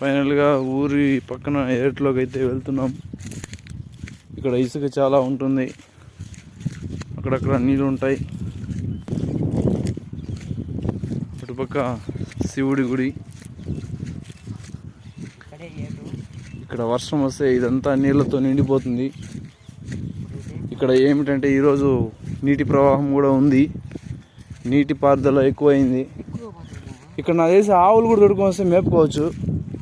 ఫైనల్గా ఊరి పక్కన ఏట్లోకి అయితే వెళ్తున్నాం. ఇక్కడ ఇసుక చాలా ఉంటుంది. అక్కడక్కడ నీళ్ళు ఉంటాయి. అటుపక్క శివుడి గుడి. ఇక్కడ వర్షం వస్తే ఇదంతా నీళ్ళతో నిండిపోతుంది. ఇక్కడ ఏమిటంటే ఈరోజు నీటి ప్రవాహం కూడా ఉంది. నీటి పారుదల ఎక్కువైంది. ఇక్కడ నా తెలిసి ఆవులు కూడా దొడుకొని వస్తే మేపుకోవచ్చు.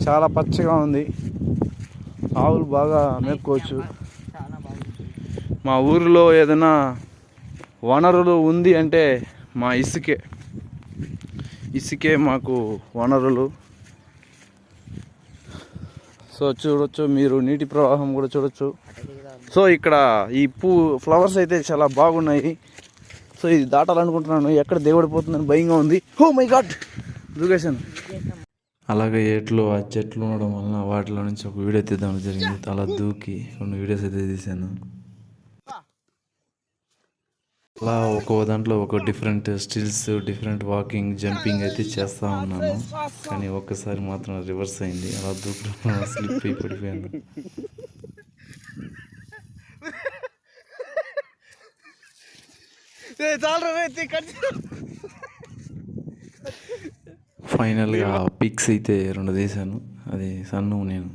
చాలా పచ్చగా ఉంది. ఆవులు బాగా మేపుకోవచ్చు. మా ఊరిలో ఏదైనా వనరులు ఉంది అంటే మా ఇసుకే. ఇసుకే మాకు వనరులు. సో చూడొచ్చు మీరు నీటి ప్రవాహం కూడా చూడొచ్చు. సో ఇక్కడ ఈ పూ ఫ్లవర్స్ అయితే చాలా బాగున్నాయి. సో ఇది దాటాలనుకుంటున్నాను. ఎక్కడ దేవుడిపోతుందని భయంగా ఉంది. హో మై గాడ్ దూకేశాను అలాగే ఎట్లు ఆ చెట్లు ఉండడం వలన వాటిలో నుంచి ఒక వీడియో తీద్దాం జరిగింది. అలా దూకి కొన్ని వీడియోస్ అయితే తీశాను. అలా ఒక దాంట్లో ఒక different stills different walking jumping అయితే చేస్తూ ఉన్నాను. కానీ ఒక్కసారి మాత్రం రివర్స్ అయింది. అలా దూకడం స్లిప్ అయి పడిపోయాను. ఫైనల్గా పిక్స్ అయితే రెండు తీశాను. అది సన్ను నేను